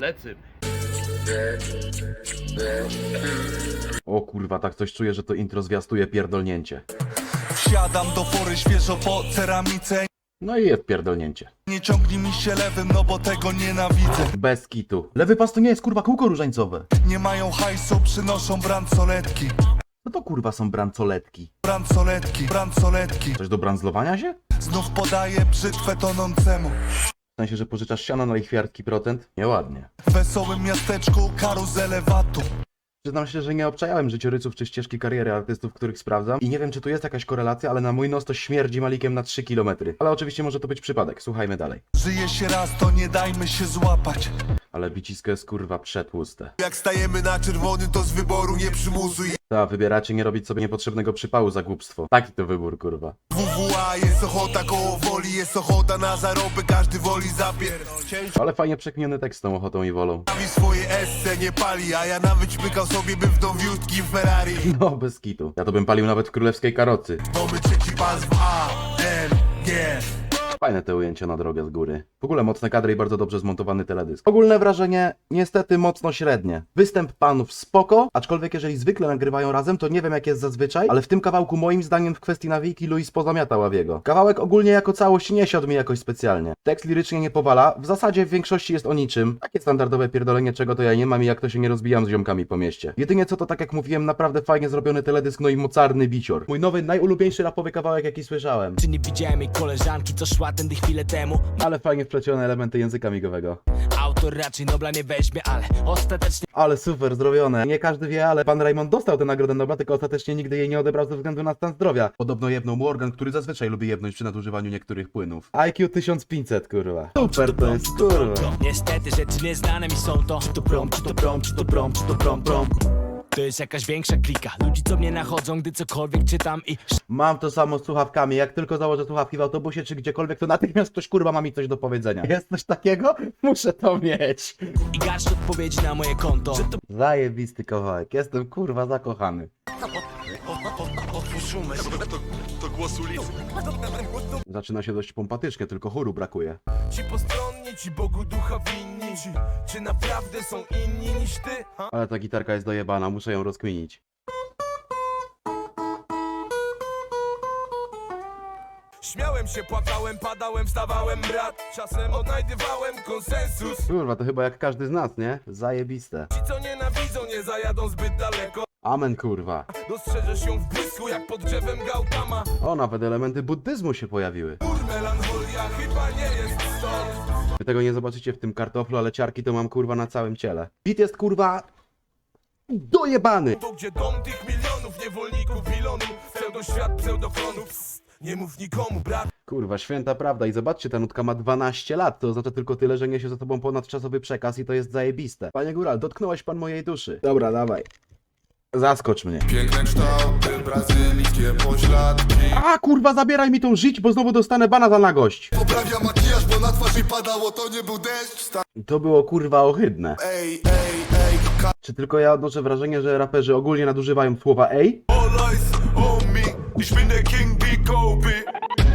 Lecy. O kurwa, tak coś czuję, że to intro zwiastuje pierdolnięcie. Wsiadam do pory świeżo po ceramice No i jest pierdolnięcie. Nie ciągnij mi się lewym, no bo tego nienawidzę Bez kitu. Lewy pas to nie jest kurwa kółko różańcowe. Nie mają hajsu, przynoszą bransoletki No to kurwa są bransoletki. Bransoletki, bransoletki Coś do branzlowania się? Znów podaję brzytwę tonącemu W sensie, że pożyczasz siano na lichwiarski procent? Nieładnie. W wesołym miasteczku karuzele watu Przyznam się, że nie obczajałem życiorysów czy ścieżki kariery artystów, których sprawdzam i nie wiem, czy tu jest jakaś korelacja, ale na mój nos to śmierdzi malikiem na 3 km. Ale oczywiście może to być przypadek, słuchajmy dalej. Żyje się raz, to nie dajmy się złapać Ale bicisko jest kurwa przetłuste. Jak stajemy na czerwony, to z wyboru nie przymusuj. Ta, wybieracie nie robić sobie niepotrzebnego przypału za głupstwo. Taki to wybór, kurwa. WWA jest ochota koło woli, jest ochota na zarobek, każdy woli zapier. Ale fajnie przekminiony tekst z tą ochotą i wolą. Ciężki swoje esse nie pali, a ja nawet śmykał sobie bym w nowiutkim Ferrari. No, bez kitu. Ja to bym palił nawet w królewskiej karocy. Bo my trzeci pas w A, M, G. Fajne te ujęcia na drogę z góry. W ogóle mocne kadry i bardzo dobrze zmontowany teledysk. Ogólne wrażenie niestety mocno średnie. Występ panów spoko, aczkolwiek jeżeli zwykle nagrywają razem, to nie wiem jak jest zazwyczaj, ale w tym kawałku moim zdaniem w kwestii nawijki Luis pozamiata Ławiego. Kawałek ogólnie jako całość nie siadł mi jakoś specjalnie. Tekst lirycznie nie powala, w zasadzie w większości jest o niczym. Takie standardowe pierdolenie czego to ja nie mam i jak to się nie rozbijam z ziomkami po mieście. Jedynie co to tak jak mówiłem, naprawdę fajnie zrobiony teledysk, no i mocarny bicior. Mój nowy, najulubieńszy rapowy kawałek jaki słyszałem. Czy nie widziałem jej koleżanki, co szła tędy chwilę temu? Ale fajnie wplecione elementy języka migowego. Autor raczej Nobla nie weźmie, ale ostatecznie Ale super, zrobione. Nie każdy wie, ale pan Raymond dostał tę nagrodę Nobla, tylko ostatecznie nigdy jej nie odebrał ze względu na stan zdrowia. Podobno jebnął mu organ, który zazwyczaj lubi jebnąć przy nadużywaniu niektórych płynów. IQ 1500, kurwa. Super to jest, kurwa. Niestety rzeczy nieznane mi są to Czy to prom, czy to prom, czy to prom, czy to prom, prom To jest jakaś większa klika Ludzi co mnie nachodzą, gdy cokolwiek czytam i Mam to samo z słuchawkami. Jak tylko założę słuchawki w autobusie czy gdziekolwiek, to natychmiast ktoś kurwa ma mi coś do powiedzenia. Jest coś takiego? Muszę to mieć. i garść odpowiedzi na moje konto Że to Zajebisty kawałek. Jestem kurwa zakochany. Zaczyna się dość pompatycznie, tylko chóru brakuje. Ci postronni, ci Bogu ducha winni Ci, czy naprawdę są inni niż ty? Ha? Ale ta gitarka jest dojebana, muszę ją rozkminić. Śmiałem się, płakałem, padałem, stawałem brat Czasem odnajdywałem konsensus Kurwa, to chyba jak każdy z nas, nie? Zajebiste. Ci co nienawidzą, nie zajadą zbyt daleko Amen, kurwa. Dostrzeżesz ją w błysku, jak pod drzewem Gautama O, nawet elementy buddyzmu się pojawiły. Ur, melancholia chyba nie jest stąd Wy tego nie zobaczycie w tym kartoflu, ale ciarki to mam kurwa na całym ciele. Bit jest kurwa... Dojebany! To gdzie dom tych milionów niewolników pilonu Pseudoświat, pseudoklonów Psst, Nie mów nikomu, brat Kurwa, święta prawda. I zobaczcie, ta nutka ma 12 lat. To oznacza tylko tyle, że niesie za sobą ponadczasowy przekaz i to jest zajebiste. Panie Góral, dotknąłeś pan mojej duszy. Dobra, dawaj. Zaskocz mnie. Piękne kształty, brazylijskie pośladki. A kurwa, zabieraj mi tą żyć, bo znowu dostanę bana za nagość. Poprawia makijaż, bo na twarz mi padało, to nie był deszcz. Sta- To było kurwa ohydne. Ej, ej, ej, ka- Czy tylko ja odnoszę wrażenie, że raperzy ogólnie nadużywają słowa ej? All eyes on me Ich bin der King B. Kobe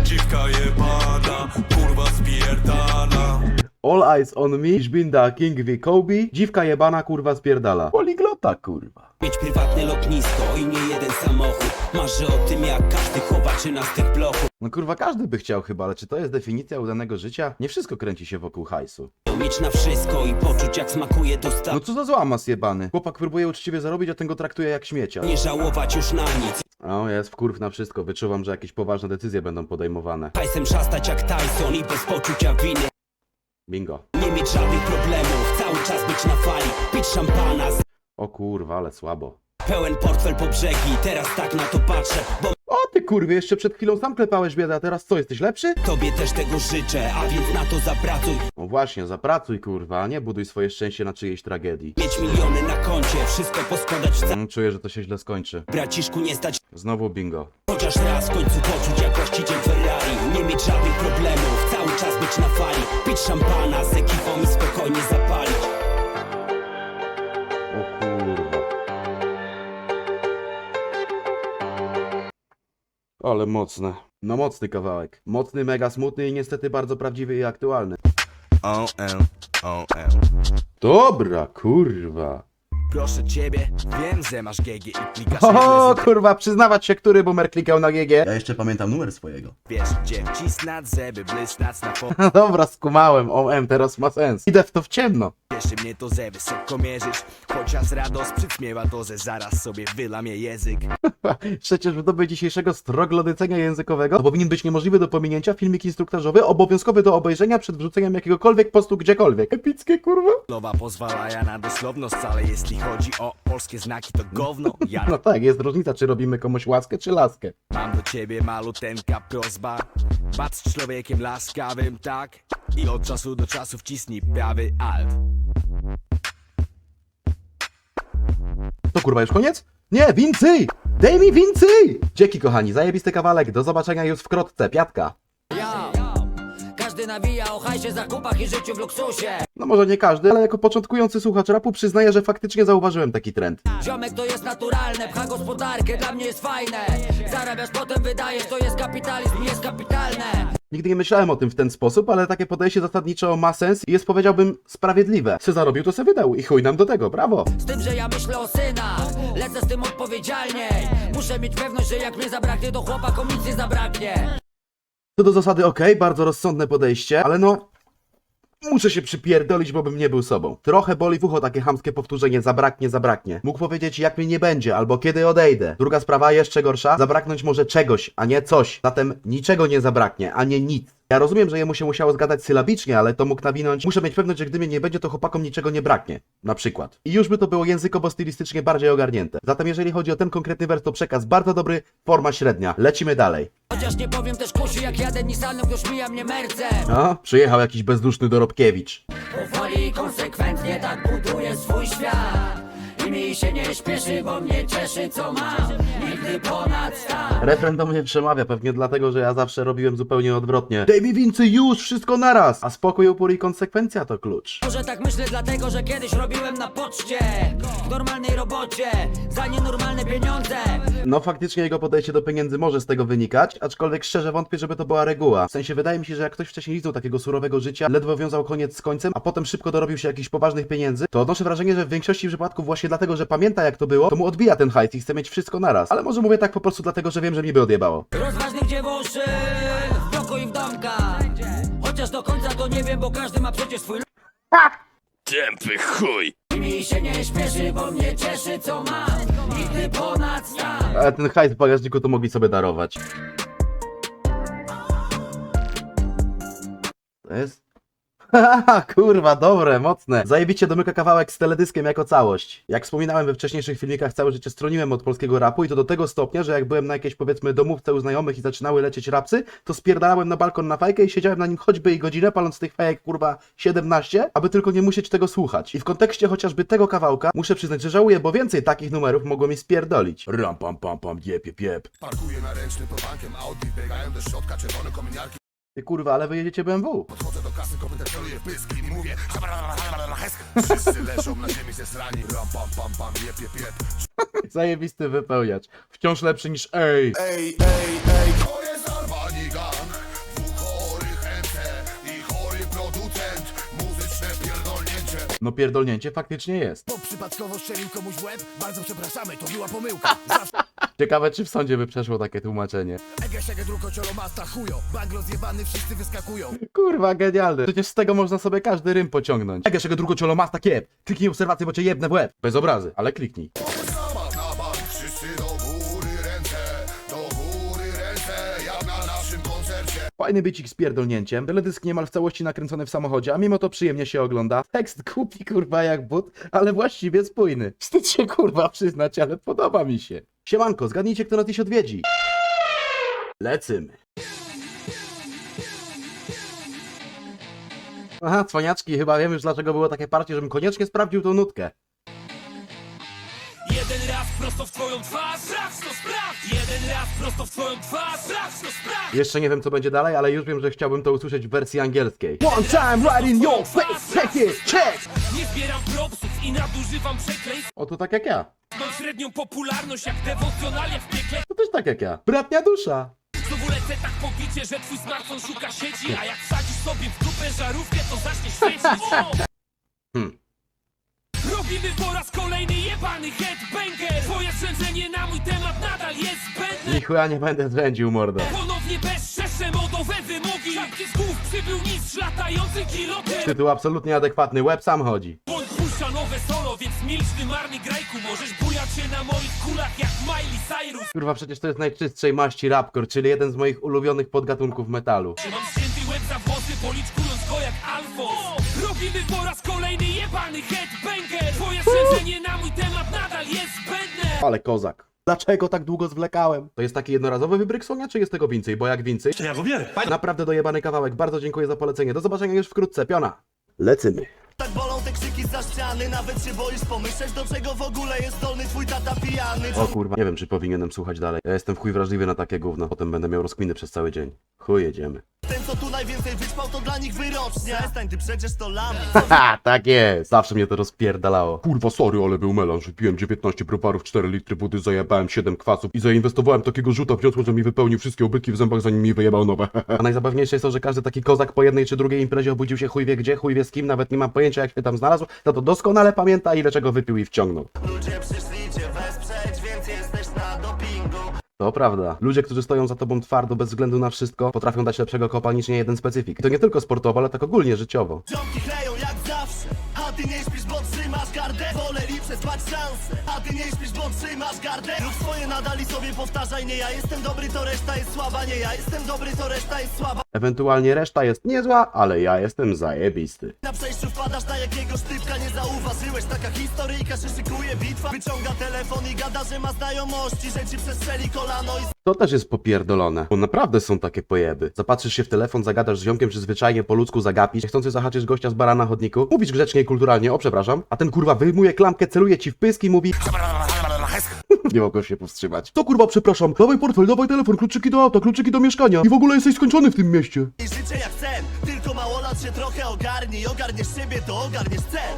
Dziwka jebana, kurwa spierdala All eyes on me, ich bin da King V. Kobe, dziwka jebana kurwa spierdala. Poliglota kurwa. Mieć prywatne lotnisko i nie jeden samochód Marzę o tym jak każdy chłopaczy na z tych blochów No kurwa każdy by chciał chyba, ale czy to jest definicja udanego życia? Nie wszystko kręci się wokół hajsu. Mieć na wszystko i poczuć jak smakuje dostaw No co za złamas jebany. Chłopak próbuje uczciwie zarobić, a ten go traktuje jak śmiecia. Nie żałować już na nic O, jest wkurw na wszystko. Wyczuwam, że jakieś poważne decyzje będą podejmowane. Hajsem szastać jak Tyson i bez poczucia winy Bingo. Nie mieć żadnych problemów, cały czas być na fali Pić szampana, z- O kurwa, ale słabo. pełen portfel po brzegi Teraz tak na to patrzę, bo O ty kurwie, jeszcze przed chwilą sam klepałeś biedę, a teraz co, jesteś lepszy? tobie też tego życzę A więc na to zapracuj No właśnie, zapracuj kurwa, a nie buduj swoje szczęście na czyjejś tragedii. Mieć miliony na koncie, wszystko poskładać w Mm, Czuję, że to się źle skończy. Braciszku nie stać Znowu bingo. Chociaż raz w końcu poczuć jak właściciel Ferrari Nie mieć żadnych problemów, cały czas być na fali Pić szampana z ekipą i spokojnie zapalić O kurwa. Ale mocne. No mocny kawałek. Mocny, mega smutny i niestety bardzo prawdziwy i aktualny. OM, OM Dobra, kurwa. Proszę ciebie, wiem, że masz GG i klikasz O, na kurwa, przyznawać się, który boomer klikał na GG. Ja jeszcze pamiętam numer swojego. Wiesz, gdzie wcisnąć, żeby blysnąć na. No dobra, skumałem. OM, teraz ma sens. Idę w to w ciemno. Cieszy mnie to, że wysoko mierzysz Chociaż radość przyćmiewa to, że zaraz sobie wylamie język Przecież w dobie dzisiejszego stroglodycenia językowego to powinien być niemożliwy do pominięcia filmik instruktażowy, obowiązkowy do obejrzenia przed wrzuceniem jakiegokolwiek postu gdziekolwiek. Epickie, kurwa. Słowa pozwalają na dosłowność, ale jeśli chodzi o polskie znaki, to gówno Ja No tak, jest różnica, czy robimy komuś łaskę, czy laskę. mam do ciebie maluteńka prośba Bądź człowiekiem laskawym, tak? I od czasu do czasu wcisnij prawy alt To kurwa już koniec? Nie, więcej! Daj mi więcej! Dzięki kochani, zajebisty kawałek, do zobaczenia już wkrótce, piatka. Każdy nawija o hajsie, zakupach i życiu w luksusie No może nie każdy, ale jako początkujący słuchacz rapu przyznaję, że faktycznie zauważyłem taki trend. Ziomek to jest naturalne, pcha gospodarkę, dla mnie jest fajne Zarabiasz, potem wydajesz, to jest kapitalizm, jest kapitalne Nigdy nie myślałem o tym w ten sposób, ale takie podejście zasadniczo ma sens i jest powiedziałbym sprawiedliwe. Se zarobił, to se wydał i chuj nam do tego, brawo! Z tym, że ja myślę o synach, lecę z tym odpowiedzialniej Muszę mieć pewność, że jak mnie zabraknie, to chłopakom nic nie zabraknie To do zasady ok, bardzo rozsądne podejście, ale no... Muszę się przypierdolić, bo bym nie był sobą. Trochę boli w ucho takie chamskie powtórzenie zabraknie, zabraknie. Mógł powiedzieć jak mnie nie będzie, albo kiedy odejdę. Druga sprawa, jeszcze gorsza, zabraknąć może czegoś, a nie coś. Zatem niczego nie zabraknie, a nie nic. Ja rozumiem, że jemu się musiało zgadać sylabicznie, ale to mógł nawinąć. Muszę mieć pewność, że gdy mnie nie będzie, to chłopakom niczego nie braknie. Na przykład. I już by to było językowo stylistycznie bardziej ogarnięte. Zatem jeżeli chodzi o ten konkretny wers, to przekaz bardzo dobry, forma średnia. Lecimy dalej. Chociaż nie powiem też kusi, jak jadę Nissanem, już mija mnie mercem O, przyjechał jakiś bezduszny Dorobkiewicz. Powoli i konsekwentnie tak buduję swój świat I mi się nie śpieszy, bo mnie cieszy co mam Nigdy ponad stan Refren do mnie przemawia, pewnie dlatego, że ja zawsze robiłem zupełnie odwrotnie. Daj mi więcej już, wszystko naraz! A spokój, upór i konsekwencja to klucz. Może tak myślę dlatego, że kiedyś robiłem na poczcie W normalnej robocie, za nienormalne pieniądze No faktycznie jego podejście do pieniędzy może z tego wynikać, aczkolwiek szczerze wątpię, żeby to była reguła. W sensie wydaje mi się, że jak ktoś wcześniej liznął takiego surowego życia, ledwo wiązał koniec z końcem, a potem szybko dorobił się jakichś poważnych pieniędzy, to odnoszę wrażenie, że w większości przypadków właśnie dlatego, że pamięta jak to było, to mu odbija ten hajs i chce mieć wszystko naraz. Ale może mówię tak po prostu dlatego, że wiem, że mi by odjebało. Rozważnych dziewuszy, w bloku i w domkach Chociaż do końca to nie wiem, bo każdy ma przecież swój Tępy chuj mi się nie śpieszy, bo mnie cieszy co mam Nigdy ponad stan Ale ten hajs w bagażniku to mogli sobie darować. To jest... Kurwa, dobre, mocne. Zajebicie domyka kawałek z teledyskiem jako całość. Jak wspominałem we wcześniejszych filmikach, całe życie stroniłem od polskiego rapu i to do tego stopnia, że jak byłem na jakiejś powiedzmy domówce u znajomych i zaczynały lecieć rapsy, to spierdalałem na balkon na fajkę i siedziałem na nim choćby i godzinę, paląc tych fajek kurwa 17, aby tylko nie musieć tego słuchać. I w kontekście chociażby tego kawałka muszę przyznać, że żałuję, bo więcej takich numerów mogło mi spierdolić. Ram pam pam pam, jep jep jep. Parkuję na ręczny pod bankiem Audi Biegają do środka czerwone kominiarki Ty kurwa, ale wy jedziecie BMW. Podchodzę do kasy, celuję w pyski I mówię Wszyscy leżą na ziemi ze srani Ram pam pam pam jep jep jep Zajebisty wypełniacz. Wciąż lepszy niż ej. Ej, ej, ej No pierdolnięcie faktycznie jest. Bo przypadkowo strzelił komuś w łeb Bardzo przepraszamy, to była pomyłka Zawsze Ciekawe, czy w sądzie by przeszło takie tłumaczenie. Ege, szege, druko, ciolo, masta, chujo Banglo zjebany, wszyscy wyskakują Kurwa, genialne. Przecież z tego można sobie każdy rym pociągnąć. Jak jeszcze drugo ciolo masta kiep. Kliknij obserwację, bo cię jebnę w łeb. Bez obrazy, ale kliknij. Fajny bycik z pierdolnięciem. Teledysk niemal w całości nakręcony w samochodzie, a mimo to przyjemnie się ogląda. Tekst głupi kurwa jak but, ale właściwie spójny. Wstyd się kurwa przyznać, ale podoba mi się. Siemanko, zgadnijcie kto nas dziś odwiedzi. Lecymy. Aha, cwaniaczki, chyba wiem już dlaczego było takie parcie, żebym koniecznie sprawdził tą nutkę. Jeden raz prosto w twoją twarz, sprawdź to Jeden raz prosto w twoją twarz, sprawdź to sprawdź Jeszcze nie wiem co będzie dalej, ale już wiem, że chciałbym to usłyszeć w wersji angielskiej. One time right in your face, check it, check! Nie zbieram propsów i nadużywam przekleństw Oto tak jak ja. Noc średnią popularność jak dewocjonalia w piekle To też tak jak ja. Bratnia dusza. Znowu lecę tak pobicie, że twój smartfon szuka sieci A jak wsadzisz sobie w dupę żarówkę, to zacznie świecić o! Hmm. Robimy po raz kolejny jebany headbanger Twoje szczędzenie na mój temat nadal jest Nichuja nie będę trędził, mordo. Ponownie bezszersze modowe wymogi Szapki z głów przybył mistrz latający kilotyp Tytuł absolutnie adekwatny, łeb sam chodzi. Bądź puszcza nowe solo, więc milcz ty marny grajku Możesz bujać się na moich kulach jak Miley Cyrus Kurwa, przecież to jest najczystszej maści rapcore, czyli jeden z moich ulubionych podgatunków metalu. Mam ścięty łeb za włosy, policzkując go jak Alfons Robimy po raz kolejny jebany headbanger Twoje szczędzenie na mój temat nadal jest zbędne Ale kozak. Dlaczego tak długo zwlekałem? To jest taki jednorazowy wybryk słonia, czy jest tego więcej? Bo jak więcej... To ja go bierę. Naprawdę dojebany kawałek. Bardzo dziękuję za polecenie. Do zobaczenia już wkrótce. Piona. Lecymy. Tak bolą te krzyki za ściany Nawet się boisz pomyśleć do czego w ogóle jest zdolny twój tata pijany O kurwa, nie wiem czy powinienem słuchać dalej. Ja jestem w chuj wrażliwy na takie gówno. Potem będę miał rozkminy przez cały dzień. Chuj, jedziemy. Ten co tu najwięcej wyćpał to dla nich wyrocznia Przestań ty przecież to lami Ha, tak jest. Zawsze mnie to rozpierdalało. Kurwa, sorry, ale był melanż. Wypiłem 19 browarów, 4 litry wody, zajebałem 7 kwasów i zainwestowałem takiego rzuta wniosło, że mi wypełnił wszystkie ubytki w zębach, zanim mi wyjebał nowe. A najzabawniejsze jest to, że każdy taki kozak po jednej czy drugiej imprezie obudził się chuj wie gdzie, chuj wie z kim, nawet nie mam pojęcia jak się tam znalazł, za to doskonale pamięta ile czego wypił i wciągnął. Ludzie przyszli cię wesprzeć Więc jesteś na dopingu To prawda. Ludzie, którzy stoją za tobą twardo, bez względu na wszystko, potrafią dać lepszego kopa niż nie jeden specyfik. I to nie tylko sportowo, ale tak ogólnie życiowo. Ziomki kleją jak zawsze A ty nie śpisz, trzymasz gardę Rób swoje nadal i sobie powtarzaj Nie ja jestem dobry, to reszta jest słaba Nie ja jestem dobry, to reszta jest słaba Ewentualnie reszta jest niezła, ale ja jestem zajebisty. Na przejściu wpadasz na jakiegoś typka Nie zauważyłeś, taka historyjka się szykuje bitwa Wyciąga telefon i gada, że ma znajomości Że ci przestrzeli kolano i To też jest popierdolone, bo naprawdę są takie pojeby. Zapatrzysz się w telefon, zagadasz z ziomkiem, czy zwyczajnie po ludzku zagapisz, chcący zahaczyć gościa z bara na chodniku, mówisz grzecznie i kulturalnie, o przepraszam, a ten kurwa wyjmuje klamkę, celuje ci w pysk i mówi... Nie mogę się powstrzymać. To kurwa, przepraszam, dawaj portfel, dawaj telefon, kluczyki do auta, kluczyki do mieszkania i w ogóle jesteś skończony w tym mieście. I życie jak sen Tylko mało lat się trochę ogarnij Ogarniesz siebie, to ogarniesz cel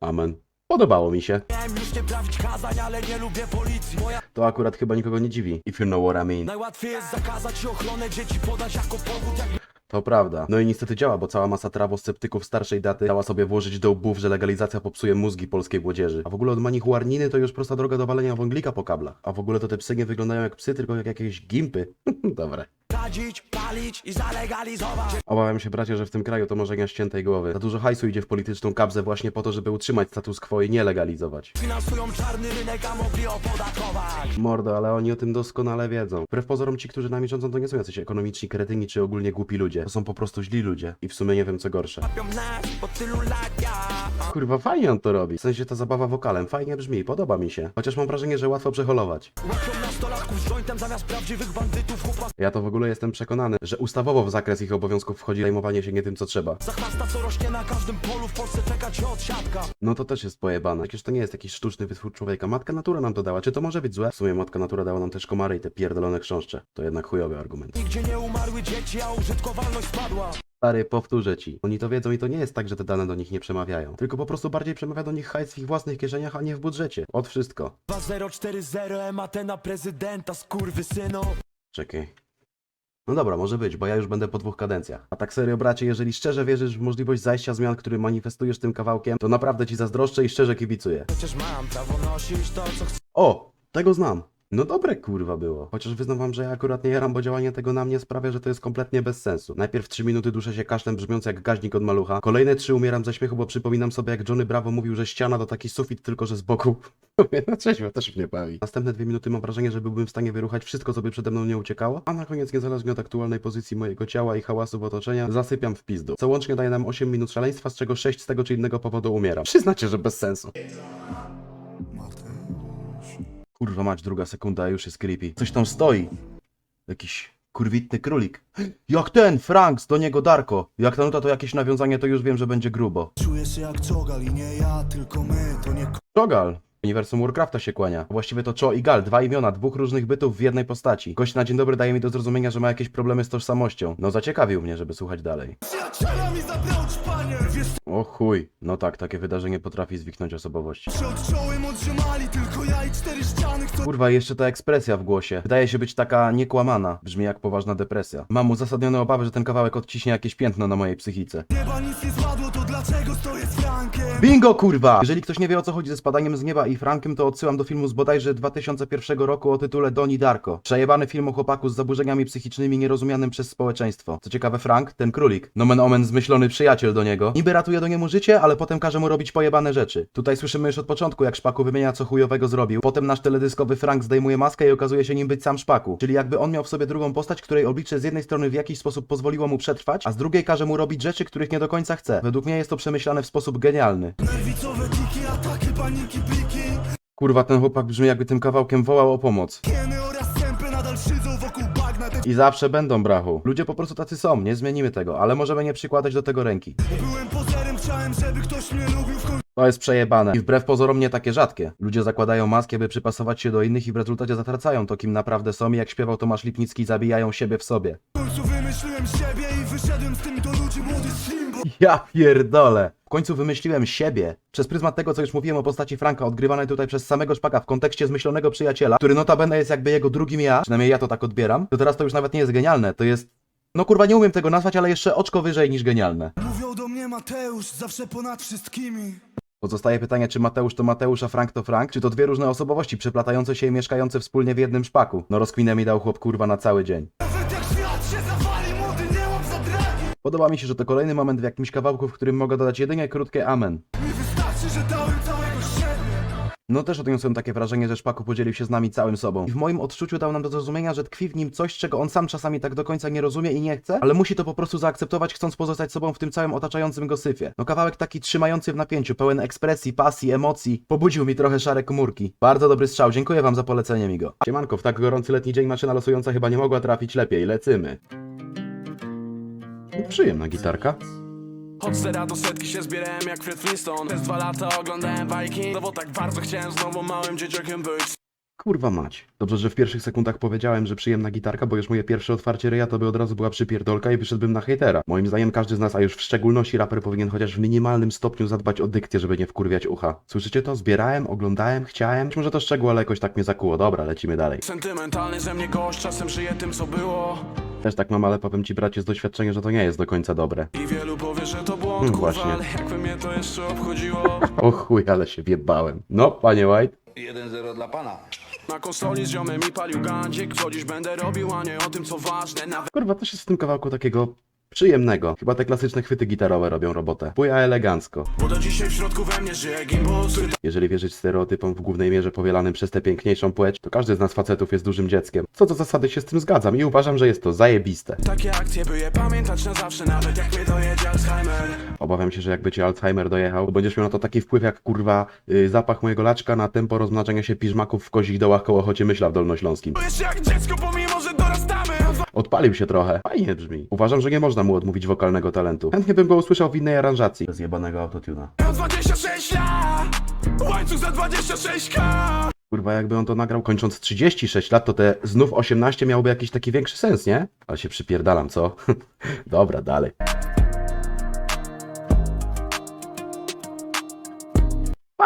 Amen. Podobało mi się. Miałem już nie prawić kazań, ale nie lubię policji Moja To akurat chyba nikogo nie dziwi. If you know what I mean. najłatwiej jest zakazać ochronę dzieci podać jako powód jak To prawda. No i niestety działa, bo cała masa trawosceptyków starszej daty dała sobie włożyć do łbów, że legalizacja popsuje mózgi polskiej młodzieży. A w ogóle od manihuarniny to już prosta droga do walenia wąglika po kablach. A w ogóle to te psy nie wyglądają jak psy, tylko jak jakieś gimpy. Dobre. Sadzić, palić i zalegalizować Obawiam się, bracie, że w tym kraju to marzenia ściętej głowy. Za dużo hajsu idzie w polityczną kabzę właśnie po to, żeby utrzymać status quo i nie legalizować. Finansują czarny rynek, a mogli opodatkować Mordo, ale oni o tym doskonale wiedzą. Wbrew pozorom ci, którzy nami rządzą, to nie są jacyś ekonomiczni kretyni czy ogólnie głupi ludzie. To są po prostu źli ludzie. I w sumie nie wiem co gorsze. Łapią nas po tylu latach Kurwa, fajnie on to robi. W sensie ta zabawa wokalem fajnie brzmi, podoba mi się. Chociaż mam wrażenie, że łatwo przeholować. Ja to w ogóle jestem przekonany, że ustawowo w zakres ich obowiązków wchodzi zajmowanie się nie tym, co trzeba. No to też jest pojebane. Przecież to nie jest jakiś sztuczny wytwór człowieka. Matka natura nam to dała. Czy to może być złe? W sumie matka natura dała nam też komary i te pierdolone chrząszcze. To jednak chujowy argument. Nigdzie nie umarły dzieci, a użytkowalność spadła Stary, powtórzę ci. Oni to wiedzą i to nie jest tak, że te dane do nich nie przemawiają. Tylko po prostu bardziej przemawia do nich hajs w ich własnych kieszeniach, a nie w budżecie. Od wszystko. 2040 MAT na prezydenta, skurwysynu Czekaj. No dobra, może być, bo ja już będę po dwóch kadencjach. A tak serio, bracie, jeżeli szczerze wierzysz w możliwość zajścia zmian, który manifestujesz tym kawałkiem, to naprawdę ci zazdroszczę i szczerze kibicuję. Przecież mam prawo nosić to, co chcę O, tego znam. No dobre kurwa było. Chociaż wyznam wam, że ja akurat nie jaram, bo działanie tego na mnie sprawia, że to jest kompletnie bez sensu. Najpierw 3 minuty duszę się kaszlem brzmiący jak gaźnik od malucha. Kolejne 3 umieram ze śmiechu, bo przypominam sobie jak Johnny Bravo mówił, że ściana to taki sufit, tylko że z boku. Na trzeźwo też mnie bawi. Następne dwie minuty mam wrażenie, że byłbym w stanie wyruchać wszystko, co by przede mną nie uciekało. A na koniec, niezależnie od aktualnej pozycji mojego ciała i hałasów otoczenia, zasypiam w pizdu. Co łącznie daje nam 8 minut szaleństwa, z czego 6 z tego czy innego powodu umieram. Przyznacie, że bez sensu. Kurwa mać, druga sekunda, już jest creepy. Coś tam stoi. Jakiś kurwitny królik. Jak ten, Franks, do niego Darko. Jak ta nuta to jakieś nawiązanie, to już wiem, że będzie grubo. Czuję się jak czogal i nie ja, tylko my To nie Czogal. Uniwersum Warcrafta się kłania. Właściwie to Cho i Gal, dwa imiona, dwóch różnych bytów w jednej postaci. Gość na dzień dobry daje mi do zrozumienia, że ma jakieś problemy z tożsamością. No zaciekawił mnie, żeby słuchać dalej. Przyjaciela mi zabrał panie Wiesz O chuj. No tak, takie wydarzenie potrafi zwiknąć osobowość. co odciąłem od ziomali Tylko ja i cztery ściany Chcą Kurwa, jeszcze ta ekspresja w głosie. Wydaje się być taka niekłamana. Brzmi jak poważna depresja. Mam uzasadnione obawy, że ten kawałek odciśnie jakieś piętno na mojej psychice. nieba nic nie spadło To dlaczego stoję z Frankiem? Bingo, kurwa! Jeżeli ktoś nie wie o co chodzi ze spadaniem z nieba i Frankiem, to odsyłam do filmu z bodajże 2001 roku o tytule Doni Darko. Przejebany film o chłopaku z zaburzeniami psychicznymi nierozumianym przez społeczeństwo. Co ciekawe, Frank, ten królik, nomen omen zmyślony przyjaciel do niego, niby ratuje do niemu życie, ale potem każe mu robić pojebane rzeczy. Tutaj słyszymy już od początku, jak Szpaku wymienia co chujowego zrobił. Potem nasz teledyskowy Frank zdejmuje maskę i okazuje się nim być sam Szpaku. Czyli jakby on miał w sobie drugą postać, której oblicze z jednej strony w jakiś sposób pozwoliło mu przetrwać, a z drugiej każe mu robić rzeczy, których nie do końca chce. Według mnie jest to przemyślane w sposób genialny. Nerwicowe ataki, paniki, pliki Kurwa, ten chłopak brzmi jakby tym kawałkiem wołał o pomoc. I zawsze będą, brachu. Ludzie po prostu tacy są, nie zmienimy tego, ale możemy nie przykładać do tego ręki. To jest przejebane. I wbrew pozorom nie takie rzadkie. Ludzie zakładają maski, aby przypasować się do innych i w rezultacie zatracają to, kim naprawdę są i jak śpiewał Tomasz Lipnicki, zabijają siebie w sobie. W końcu wymyśliłem siebie i wyszedłem z tym do ludzi młody Ja pierdolę. W końcu wymyśliłem siebie. Przez pryzmat tego, co już mówiłem o postaci Franka, odgrywanej tutaj przez samego Szpaka w kontekście zmyślonego przyjaciela, który notabene jest jakby jego drugim ja, przynajmniej ja to tak odbieram, to teraz to już nawet nie jest genialne, to jest... No kurwa, nie umiem tego nazwać, ale jeszcze oczko wyżej niż genialne. Mówią do mnie Mateusz, zawsze ponad wszystkimi Pozostaje pytanie, czy Mateusz to Mateusz, a Frank to Frank, czy to dwie różne osobowości przeplatające się i mieszkające wspólnie w jednym szpaku. No rozkminę mi dał chłop kurwa na cały dzień. Podoba mi się, że to kolejny moment w jakimś kawałku, w którym mogę dodać jedynie krótkie amen. Mi wystarczy, że dałem całego siebie No też odniosłem takie wrażenie, że Szpaku podzielił się z nami całym sobą. I w moim odczuciu dał nam do zrozumienia, że tkwi w nim coś, czego on sam czasami tak do końca nie rozumie i nie chce, ale musi to po prostu zaakceptować, chcąc pozostać sobą w tym całym otaczającym go syfie. No kawałek taki trzymający w napięciu, pełen ekspresji, pasji, emocji. Pobudził mi trochę szare komórki. Bardzo dobry strzał, dziękuję wam za polecenie mi go. Siemanko, w tak gorący letni dzień maszyna losująca chyba nie mogła trafić lepiej, lecymy. Przyjemna gitarka. Od zera do setki się zbierałem jak Fred Flintstone Przez dwa lata oglądałem bajki Znowu tak bardzo chciałem znowu małym dzieciakiem być Kurwa mać. Dobrze, że w pierwszych sekundach powiedziałem, że przyjemna gitarka, bo już moje pierwsze otwarcie ryja to by od razu była przypierdolka i wyszedłbym na hejtera. Moim zdaniem każdy z nas, a już w szczególności raper powinien chociaż w minimalnym stopniu zadbać o dykcję, żeby nie wkurwiać ucha. Słyszycie to? Zbierałem, oglądałem, chciałem. Być może to szczegół, ale jakoś tak mnie zakuło. Dobra, lecimy dalej. Sentymentalny ze mnie gość Czasem żyję tym co było Też tak mam, ale powiem ci bracie z doświadczenia, że to nie jest do końca dobre. I wielu powie, że to błąd Hmm, kurwa właśnie. Ale jakby mnie to jeszcze obchodziło O chuj, ale się wjebałem. No, panie White. Na konsoli z ziomem i palił gandzik Co dziś będę robił, a nie o tym co ważne Nawet Kurwa, też jest w tym kawałku takiego przyjemnego. Chyba te klasyczne chwyty gitarowe robią robotę. Buja elegancko. Bo do dzisiaj w środku we mnie żyje Jeżeli wierzyć stereotypom w głównej mierze powielanym przez tę piękniejszą płeć, to każdy z nas facetów jest dużym dzieckiem. Co do zasady się z tym zgadzam i uważam, że jest to zajebiste. Takie akcje by je pamiętać na zawsze Nawet jak mnie dojedzie Alzheimer Obawiam się, że jakby ci Alzheimer dojechał, to będziesz miał na to taki wpływ jak kurwa y, zapach mojego laczka na tempo rozmnażania się piżmaków w kozich dołach koło chocie myśla w Dolnośląskim. Się jak dziecko pomimo, Odpalił się trochę. Fajnie brzmi. Uważam, że nie można mu odmówić wokalnego talentu. Chętnie bym go usłyszał w innej aranżacji. Bez jebanego autotuna. Miał 26 lat Łańcuch za 26k Kurwa, jakby on to nagrał kończąc 36 lat, to te znów 18 miałoby jakiś taki większy sens, nie? Ale się przypierdalam, co? Dobra, dalej.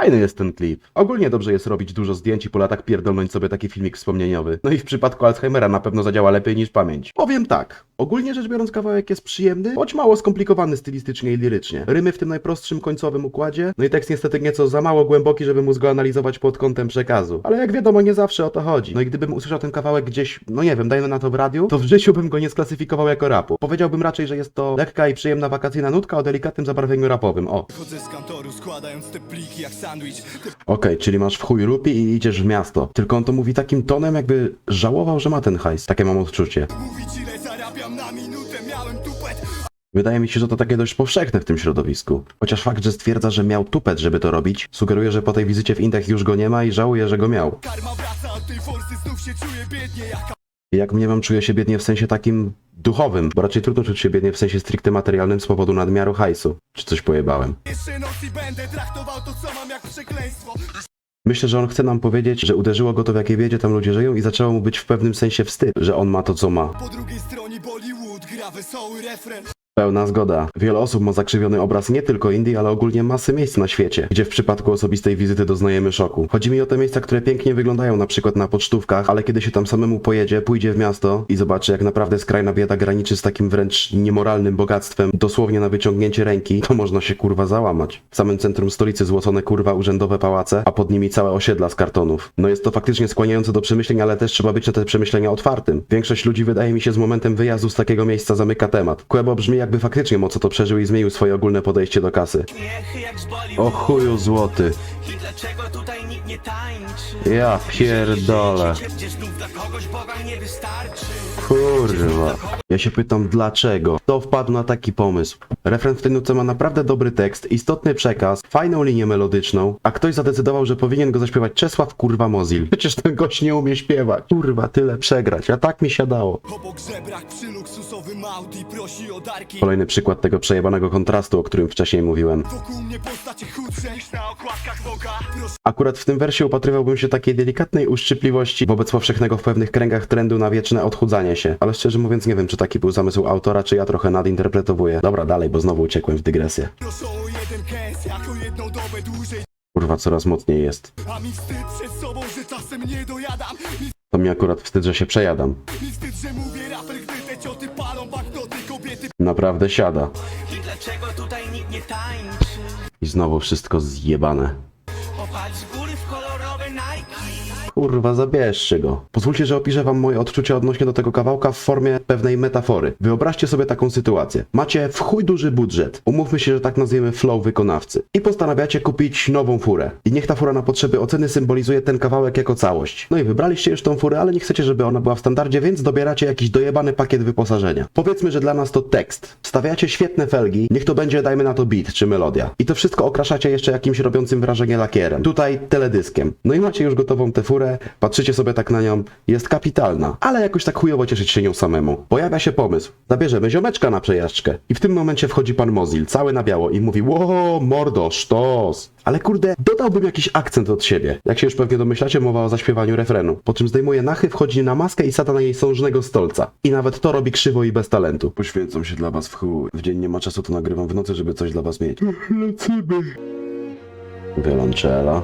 Fajny jest ten klip. Ogólnie dobrze jest robić dużo zdjęć i po latach pierdolnąć sobie taki filmik wspomnieniowy. No i w przypadku Alzheimera na pewno zadziała lepiej niż pamięć. Powiem tak. Ogólnie rzecz biorąc kawałek jest przyjemny, choć mało skomplikowany stylistycznie i lirycznie. Rymy w tym najprostszym końcowym układzie, no i tekst niestety nieco za mało głęboki, żeby móc go analizować pod kątem przekazu. Ale jak wiadomo, nie zawsze o to chodzi. No i gdybym usłyszał ten kawałek gdzieś, no nie wiem, dajmy na to w radiu, to w życiu bym go nie sklasyfikował jako rapu. Powiedziałbym raczej, że jest to lekka i przyjemna wakacyjna nutka o delikatnym zabarwieniu rapowym. O. Chodzę z kantoru, składając te pliki jak sandwich Okej, czyli masz w chuj rupi i idziesz w miasto. Tylko on to mówi takim tonem, jakby żałował, że ma ten hajs. Takie mam odczucie. Mówić ile zarabiam na minutę, miałem tupet Wydaje mi się, że to takie dość powszechne w tym środowisku. Chociaż fakt, że stwierdza, że miał tupet, żeby to robić, sugeruje, że po tej wizycie w Indach już go nie ma i żałuje, że go miał. Karma wraca od tej forsy, znów się czuję biednie jak I jak mniemam, czuję się biednie w sensie takim duchowym, bo raczej trudno czuć się biednie w sensie stricte materialnym z powodu nadmiaru hajsu. Czy coś pojebałem? jeszcze noc i będę traktował to co mam jak przekleństwo Myślę, że on chce nam powiedzieć, że uderzyło go to w jakiej wiedzie tam ludzie żyją i zaczęło mu być w pewnym sensie wstyd, że on ma to co ma. Po drugiej stronie Bollywood gra wesoły refren Pełna zgoda. Wiele osób ma zakrzywiony obraz nie tylko Indii, ale ogólnie masy miejsc na świecie, gdzie w przypadku osobistej wizyty doznajemy szoku. Chodzi mi o te miejsca, które pięknie wyglądają na przykład na pocztówkach, ale kiedy się tam samemu pojedzie, pójdzie w miasto i zobaczy jak naprawdę skrajna bieda graniczy z takim wręcz niemoralnym bogactwem, dosłownie na wyciągnięcie ręki, to można się kurwa załamać. W samym centrum stolicy złocone kurwa urzędowe pałace, a pod nimi całe osiedla z kartonów. No jest to faktycznie skłaniające do przemyśleń, ale też trzeba być na te przemyślenia otwartym. Większość ludzi wydaje mi się z momentem wyjazdu z takiego miejsca zamyka temat. Kłebo brzmi jakby faktycznie mocno to przeżył i zmienił swoje ogólne podejście do kasy. O chuju złoty. Ja pierdolę. Kurwa. Ja się pytam dlaczego? Kto wpadł na taki pomysł? Refren w tej nutce ma naprawdę dobry tekst, istotny przekaz, fajną linię melodyczną, a ktoś zadecydował, że powinien go zaśpiewać Czesław kurwa Mozil. Przecież ten gość nie umie śpiewać. Kurwa, tyle przegrać, a tak mi siadało. Obok żebrach przy luksusowym Audi prosi o darki Kolejny przykład tego przejebanego kontrastu, o którym wcześniej mówiłem. Wokół mnie postacie chudsze niż na okładkach Voga Proszę Akurat w tym wersie upatrywałbym się takiej delikatnej uszczypliwości wobec powszechnego w pewnych kręgach trendu na wieczne odchudzanie się. Ale szczerze mówiąc nie wiem, czy taki był zamysł autora, czy ja trochę nadinterpretowuję. Dobra, dalej, bo znowu uciekłem w dygresję. proszę o jeden kęs jako jedną dobę dłużej Kurwa, coraz mocniej jest. A mi wstyd przed sobą, że czasem nie dojadam Mi, To mi akurat wstyd, że się przejadam. mi wstyd, że mówię raper, gdy cioty palą banknoty Kobiety Naprawdę siada. I dlaczego tutaj nikt nie tańczy? I znowu wszystko zjebane. Popatrz Kurwa, zabierzcie go. Pozwólcie, że opiszę wam moje odczucia odnośnie do tego kawałka w formie pewnej metafory. Wyobraźcie sobie taką sytuację. Macie w chuj duży budżet. Umówmy się, że tak nazwiemy flow wykonawcy. I postanawiacie kupić nową furę. I niech ta fura na potrzeby oceny symbolizuje ten kawałek jako całość. No i wybraliście już tą furę, ale nie chcecie, żeby ona była w standardzie, więc dobieracie jakiś dojebany pakiet wyposażenia. Powiedzmy, że dla nas to tekst. Wstawiacie świetne felgi, niech to będzie, dajmy na to beat czy melodia. I to wszystko okraszacie jeszcze jakimś robiącym wrażenie lakierem. Tutaj teledyskiem. No i macie już gotową tę furę, patrzycie sobie tak na nią, jest kapitalna, ale jakoś tak chujowo cieszyć się nią samemu. Pojawia się pomysł, zabierzemy ziomeczka na przejażdżkę. I w tym momencie wchodzi pan Mozil, cały na biało i mówi, ło, mordo, sztos. Ale kurde, dodałbym jakiś akcent od siebie. Jak się już pewnie domyślacie, mowa o zaśpiewaniu refrenu. Po czym zdejmuje nachy, wchodzi na maskę i sada na jej sążnego stolca. I nawet to robi krzywo i bez talentu. Poświęcam się dla was w chuj. W dzień nie ma czasu, to nagrywam w nocy, żeby coś dla was mieć. Lecimy. Wiolonczela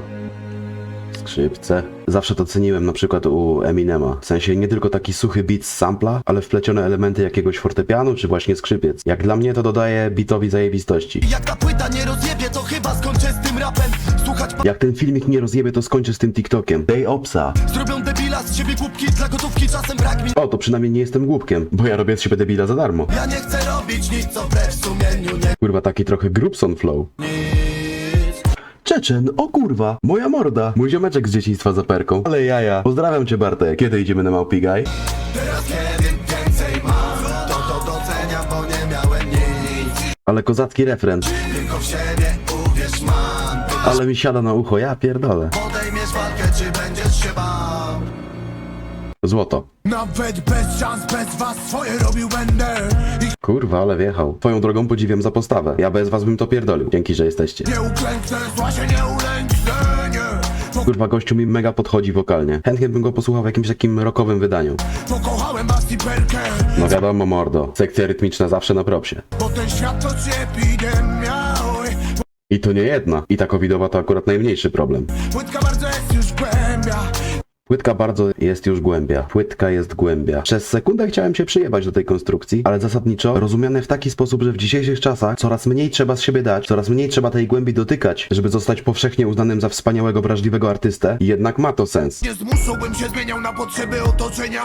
skrzypce. Zawsze to ceniłem na przykład u Eminema. W sensie nie tylko taki suchy beat z sampla, ale wplecione elementy jakiegoś fortepianu czy właśnie skrzypiec. Jak dla mnie to dodaje beatowi zajebistości. Jak ta płyta nie rozjebie, to chyba skończę z tym rapem Słuchać Jak ten filmik nie rozjebie, to skończę z tym TikTokiem. Day Opsa. Zrobią debila z ciebie głupki Dla gotówki czasem brak mi O, to przynajmniej nie jestem głupkiem, bo ja robię z siebie debila za darmo. Ja nie chcę robić nic, co wbrew sumieniu nie Kurwa, taki trochę Grubson flow. Czeczen, o kurwa, moja morda. Mój ziomeczek z dzieciństwa za perką. Ale jaja. Pozdrawiam cię Bartek. Kiedy idziemy na Małpigaj? Teraz nie wiem, więcej mam To to doceniam, bo nie miałem nic Ale kozacki refren. Tylko w siebie uwierz mam Ale mi siada na ucho, ja pierdolę. Podejmiesz walkę, czy Złoto. Nawet bez szans, bez was swoje robił będę I Kurwa, ale wjechał. Twoją drogą podziwiam za postawę. Ja bez was bym to pierdolił. Dzięki, że jesteście. nie uklęknę, zła się nie ulęknę nie Kurwa, gościu mi mega podchodzi wokalnie. Chętnie bym go posłuchał w jakimś takim rockowym wydaniu. Pokochałem No wiadomo, mordo. Sekcja rytmiczna zawsze na propsie. Bo ten świat to epidemia oj. I to nie jedna. I ta covidowa to akurat najmniejszy problem. Płytka bardzo jest już głębia Płytka bardzo jest już głębia. Płytka jest głębia. Przez sekundę chciałem się przyjebać do tej konstrukcji, ale zasadniczo rozumiane w taki sposób, że w dzisiejszych czasach coraz mniej trzeba z siebie dać, coraz mniej trzeba tej głębi dotykać, żeby zostać powszechnie uznanym za wspaniałego, wrażliwego artystę. Jednak ma to sens. Nie zmuszałbym się zmieniał na potrzeby otoczenia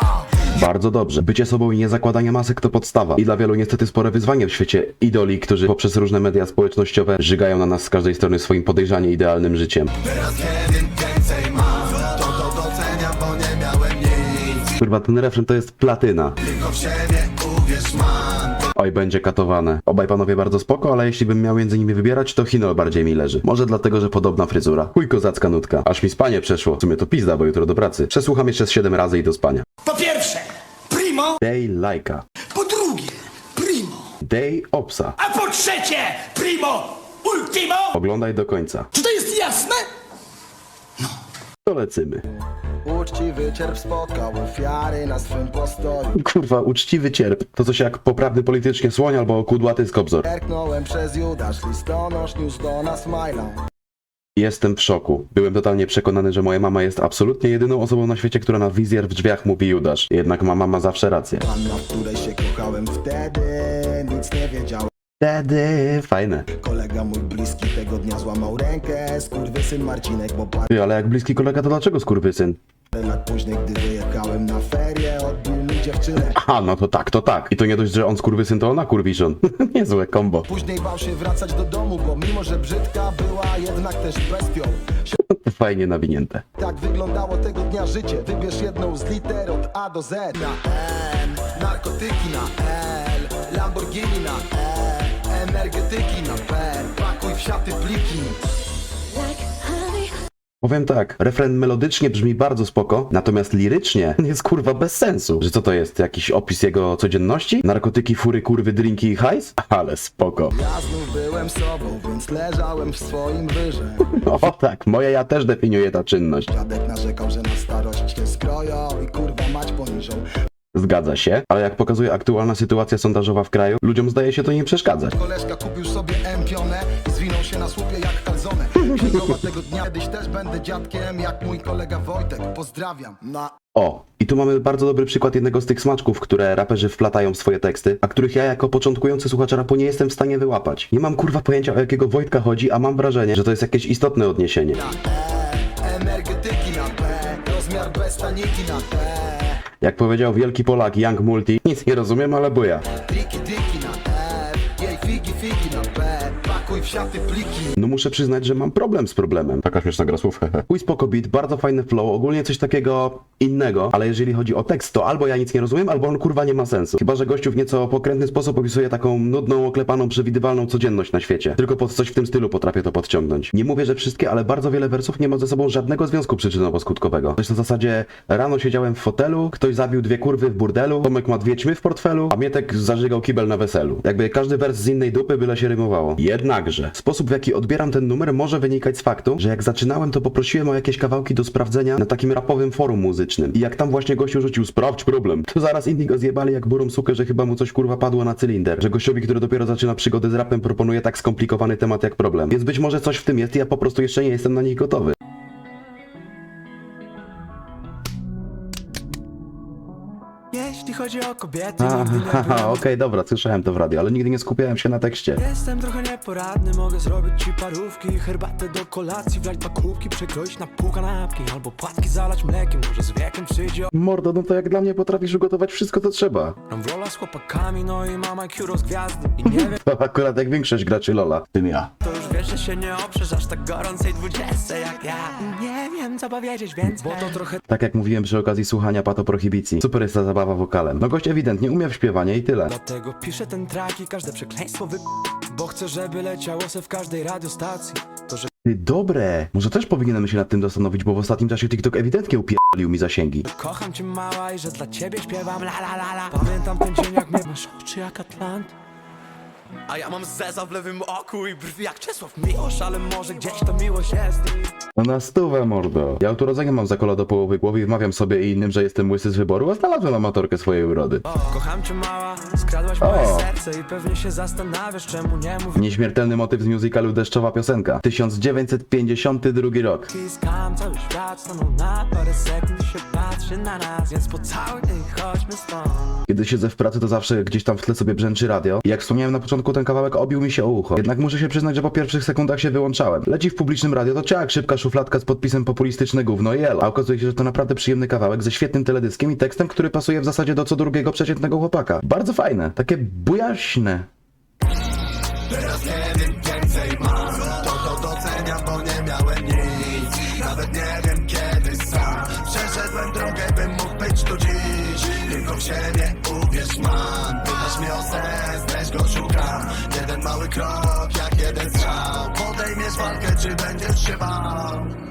Bardzo dobrze. Bycie sobą i nie zakładanie masek to podstawa. I dla wielu niestety spore wyzwanie w świecie idoli, którzy poprzez różne media społecznościowe żygają na nas z każdej strony swoim podejrzanie idealnym życiem. Teraz Kurwa, ten refren to jest platyna. Tylko w siebie uwierz mam Oj, będzie katowane. Obaj panowie bardzo spoko, ale jeśli bym miał między nimi wybierać, to Hinol bardziej mi leży. Może dlatego, że podobna fryzura. Chuj kozacka nutka. Aż mi spanie przeszło. W sumie to pizda, bo jutro do pracy. Przesłucham jeszcze z 7 razy i do spania. Po pierwsze, primo Day Laika. Po drugie, primo Day Opsa. A po trzecie, primo Ultimo Oglądaj do końca. Czy to jest jasne? To lecymy. Uczciwy cierp spotkał ofiary na swym postoju Kurwa, uczciwy cierp. To coś jak poprawny politycznie słoń albo kudłaty skobzor. Erknąłem przez Judasz, listonosz niósł do nas maila Jestem w szoku. Byłem totalnie przekonany, że moja mama jest absolutnie jedyną osobą na świecie, która na wizjer w drzwiach mówi Judasz. Jednak mama ma zawsze rację. Panna, w której się kochałem wtedy Nic nie wiedziałem Wtedy... Fajne. Kolega mój bliski tego dnia złamał rękę Skurwysyn Marcinek, bo parę Ty, ale jak bliski kolega, to dlaczego skurwysyn? lat później, gdy wyjechałem na ferie Odbił mi dziewczynę Aha, no to tak, to tak. I to nie dość, że on skurwysyn, to ona kurwiszon. Niezłe kombo. Później bał się wracać do domu, bo mimo, że brzydka była jednak też bestią Fajnie nawinięte. Tak wyglądało tego dnia życie Wybierz jedną z liter od A do Z Na M, narkotyki na L Lamborghini na E, energetyki na P Pakuj w siaty pliki Powiem tak, refren melodycznie brzmi bardzo spoko, natomiast lirycznie jest kurwa bez sensu. Że co to jest? Jakiś opis jego codzienności? Narkotyki, fury, kurwy, drinki i hajs? Ale spoko. Ja znów byłem sobą, więc leżałem w swoim wyże O tak, moja ja też definiuje ta czynność. Dziadek narzekał, że na starość się skroją I kurwa mać poniżą Zgadza się, ale jak pokazuje aktualna sytuacja sondażowa w kraju, ludziom zdaje się to nie przeszkadzać. Koleżka kupił sobie empionę I zwinął się na słupie jak Księgowa tego dnia Kiedyś też będę dziadkiem jak mój kolega Wojtek Pozdrawiam Na O, i tu mamy bardzo dobry przykład jednego z tych smaczków, które raperzy wplatają w swoje teksty, a których ja jako początkujący słuchacz rapu nie jestem w stanie wyłapać. Nie mam kurwa pojęcia o jakiego Wojtka chodzi, a mam wrażenie, że to jest jakieś istotne odniesienie. na E, energetyki na P, rozmiar bez taniki na Jak powiedział wielki Polak Young Multi, nic nie rozumiem, ale buja. Pakuj w siaty pliki. No muszę przyznać, że mam problem z problemem. Taka śmieszna gra słów, hehe. Pój spoko beat, bardzo fajny flow, ogólnie coś takiego innego, ale jeżeli chodzi o tekst, to albo ja nic nie rozumiem, albo on kurwa nie ma sensu. Chyba, że gościu w nieco pokrętny sposób opisuje taką nudną, oklepaną, przewidywalną codzienność na świecie. Tylko pod coś w tym stylu potrafię to podciągnąć. Nie mówię, że wszystkie, ale bardzo wiele wersów nie ma ze sobą żadnego związku przyczynowo-skutkowego. Coś na zasadzie rano siedziałem w fotelu, ktoś zabił dwie kurwy w burdelu, Tomek ma dwie ćmy w portfelu, a Mietek zażygał kibel na weselu. Jakby każdy wers z innej dupy byle się rymowało. Jednakże, sposób w jaki odbieram ten numer może wynikać z faktu, że jak zaczynałem, to poprosiłem o jakieś kawałki do sprawdzenia na takim rapowym forum muzycznym. I jak tam właśnie gościu rzucił sprawdź problem, to zaraz inni go zjebali jak burą sukę, że chyba mu coś kurwa padło na cylinder. Że gościowi, który dopiero zaczyna przygodę z rapem, proponuje tak skomplikowany temat jak problem. Więc być może coś w tym jest i ja po prostu jeszcze nie jestem na nich gotowy. Jeśli chodzi o kobiety, nigdy nie haha, byłem okej, dobra, słyszałem to w radio, ale nigdy nie skupiałem się na tekście. Jestem trochę nieporadny, mogę zrobić ci parówki Herbatę do kolacji, wlać dwa kubki Przekroić na pół kanapki Albo płatki zalać mlekiem, może z wiekiem przyjdzie Mordo, no to jak dla mnie potrafisz ugotować wszystko, co trzeba. Gram w rola z chłopakami, no i mama Kuro z gwiazdy I nie wiem, To akurat jak większość graczy Lola, tym ja. to już wiesz, że się nie oprzesz Aż tak gorącej dwudziestce jak ja Nie wiem, co powiedzieć więcej Bo to trochę Tak jak mówiłem przy okazji słuchania Pato Prohibicji. Super jest ta zabawa wokalem. No gość ewidentnie umie w śpiewanie i tyle. Dlatego piszę ten track i każde przekleństwo wy... Bo chcę, żeby leciało se w każdej radiostacji To, że Ty, dobre! Może też powinienem się nad tym zastanowić, bo w ostatnim czasie TikTok ewidentnie upierdolił mi zasięgi. kocham cię mała i że dla ciebie śpiewam la la la la Pamiętam ten dzień jak mnie masz oczy jak Atlant a ja mam zeza w lewym oku i brwi jak Czesław Miłosz, ale może gdzieś ta miłość jest No na stówę, mordo. Ja od urodzenia mam zakola do połowy głowy i wmawiam sobie i innym, że jestem łysy z wyboru, a znalazłem amatorkę swojej urody. Kocham cię mała, skradłaś moje O. serce i pewnie się zastanawiasz czemu nie mówię Nieśmiertelny motyw z musicalu Deszczowa Piosenka. 1952 rok. Ściskam cały świat, stanął na parę sekund i się patrzy na nas Więc pocałuj i chodźmy stąd Kiedy siedzę w pracy, to zawsze gdzieś tam w tle sobie brzęczy radio. I jak wspomniałem na początku, ten kawałek obił mi się o ucho. Jednak muszę się przyznać, że po pierwszych sekundach się wyłączałem. Leci w publicznym radio, to ciak, szybka szufladka z podpisem populistyczne gówno i. A okazuje się, że to naprawdę przyjemny kawałek ze świetnym teledyskiem i tekstem, który pasuje w zasadzie do co drugiego przeciętnego chłopaka. Bardzo fajne, takie bujaśne. Teraz nie krok, jak jeden strzał. Podejmiesz walkę, czy będziesz się bał